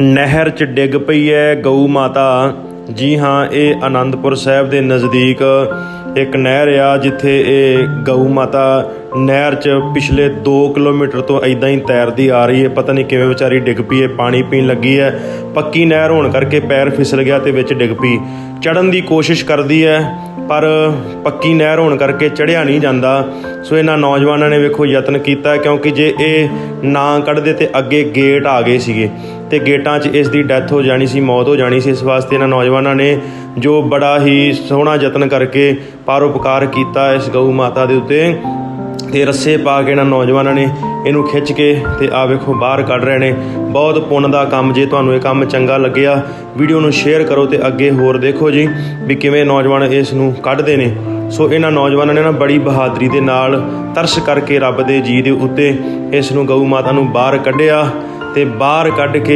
ਨਹਿਰ 'ਚ ਡਿੱਗ ਪਈ ਹੈ ਗਊ ਮਾਤਾ। ਜੀ ਹਾਂ, ਇਹ ਆਨੰਦਪੁਰ ਸਾਹਿਬ ਦੇ ਨਜ਼ਦੀਕ ਇੱਕ ਨਹਿਰ ਆ ਜਿੱਥੇ ਇਹ ਗਊ ਮਾਤਾ ਨਹਿਰ 'ਚ ਪਿਛਲੇ 2 ਕਿਲੋਮੀਟਰ ਤੋਂ ਐਦਾਂ ਹੀ ਤੈਰਦੀ ਆ ਰਹੀ ਹੈ। ਪਤਾ ਨਹੀਂ ਕਿਵੇਂ ਵਿਚਾਰੀ ਡਿੱਗ ਪਈ ਹੈ, ਪਾਣੀ ਪੀਣ ਲੱਗੀ ਹੈ। ਪੱਕੀ ਨਹਿਰ ਹੋਣ ਕਰਕੇ ਪੈਰ ਫਿਸਲ ਗਿਆ ਤੇ ਵਿੱਚ ਡਿੱਗ ਪਈ। ਚੜਨ ਦੀ ਕੋਸ਼ਿਸ਼ ਕਰਦੀ ਹੈ, ਪਰ ਪੱਕੀ ਨਹਿਰ ਹੋਣ ਕਰਕੇ ਚੜਿਆ ਨਹੀਂ ਜਾਂਦਾ। ਸੋ ਇਹਨਾਂ ਨੌਜਵਾਨਾਂ ਨੇ ਵੇਖੋ ਯਤਨ ਕੀਤਾ ਕਿਉਂਕਿ ਜੇ ਇਹ ਨਾ ਕੱਢਦੇ ਤੇ ਅੱਗੇ ਗੇਟ ਆ ਗਏ ਸੀਗੇ। ਤੇ ਗੇਟਾਂ 'ਚ ਇਸ ਦੀ ਡੈਥ ਹੋ ਜਾਣੀ ਸੀ, ਮੌਤ ਹੋ ਜਾਣੀ ਸੀ। ਇਸ ਵਾਸਤੇ ਇਹਨਾਂ ਨੌਜਵਾਨਾਂ ਨੇ ਜੋ ਬੜਾ ਹੀ ਸੋਹਣਾ ਯਤਨ ਕਰਕੇ ਪਰਉਪਕਾਰ ਕੀਤਾ ਇਸ ਗਊ ਮਾਤਾ ਦੇ ਉੱਤੇ। ਤੇ ਰੱਸੇ ਪਾ ਕੇ ਇਹਨਾਂ ਨੌਜਵਾਨਾਂ ਨੇ ਇਹਨੂੰ ਖਿੱਚ ਕੇ ਤੇ ਆ ਵੇਖੋ ਬਾਹਰ ਕੱਢ ਰਹੇ ਨੇ। ਬਹੁਤ ਪੁੰਨ ਦਾ ਕੰਮ ਜੇ ਤੁਹਾਨੂੰ ਇਹ ਕੰਮ ਚੰਗਾ ਲੱਗਿਆ, ਵੀਡੀਓ ਨੂੰ ਸ਼ੇਅਰ ਕਰੋ ਤੇ ਅੱਗੇ ਹੋਰ ਦੇਖੋ ਜੀ ਵੀ ਕਿਵੇਂ ਨੌਜਵਾਨ ਇਸ ਨੂੰ ਕੱਢਦੇ ਨੇ। ਸੋ ਇਹਨਾਂ ਨੌਜਵਾਨਾਂ ਨੇ ਨਾ ਬੜੀ ਬਹਾਦਰੀ ਦੇ ਨਾਲ ਤਰਸ ਕਰਕੇ ਰੱਬ ਦੇ ਜੀ ਦੇ ਉੱਤੇ ਇਸ ਨੂੰ ਗਊ ਮਾਤਾ ਨੂੰ ਬਾਹਰ ਕੱਢਿਆ ਤੇ ਬਾਹਰ ਕੱਢ ਕੇ